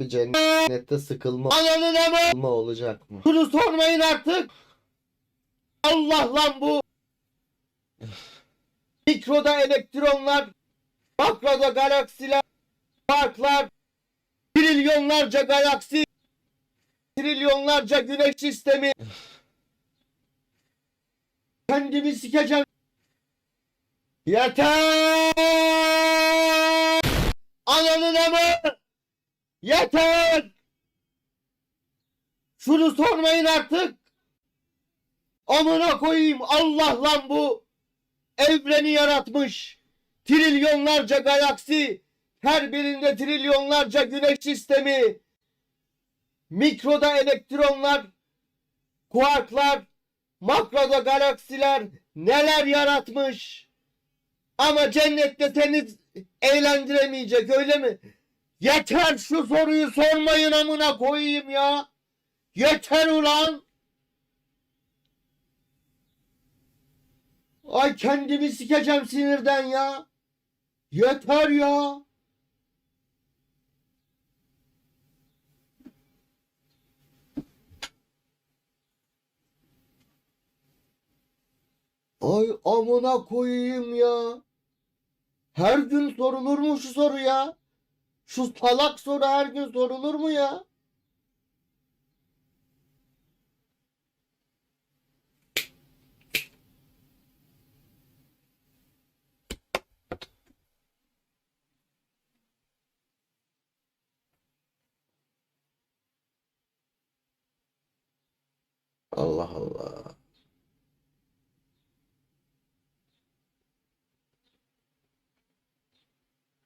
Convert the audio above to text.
Abi cennette sıkılma. Ananın ama sıkılma olacak mı? Bunu sormayın artık. Allah lan bu. Mikroda elektronlar, makroda galaksiler, farklar, trilyonlarca galaksi, trilyonlarca güneş sistemi. Kendimi sikeceğim. Yeter! Ananın ama! Yeter! Şunu sormayın artık. Amına koyayım Allah lan bu. Evreni yaratmış. Trilyonlarca galaksi. Her birinde trilyonlarca güneş sistemi. Mikroda elektronlar, kuarklar, makroda galaksiler neler yaratmış. Ama cennette seni eğlendiremeyecek öyle mi? Yeter şu soruyu sormayın amına koyayım ya. Yeter ulan. Ay kendimi sikeceğim sinirden ya. Yeter ya. Ay amına koyayım ya. Her gün sorulur mu şu soru ya? Şu salak soru her gün sorulur mu ya? Allah Allah.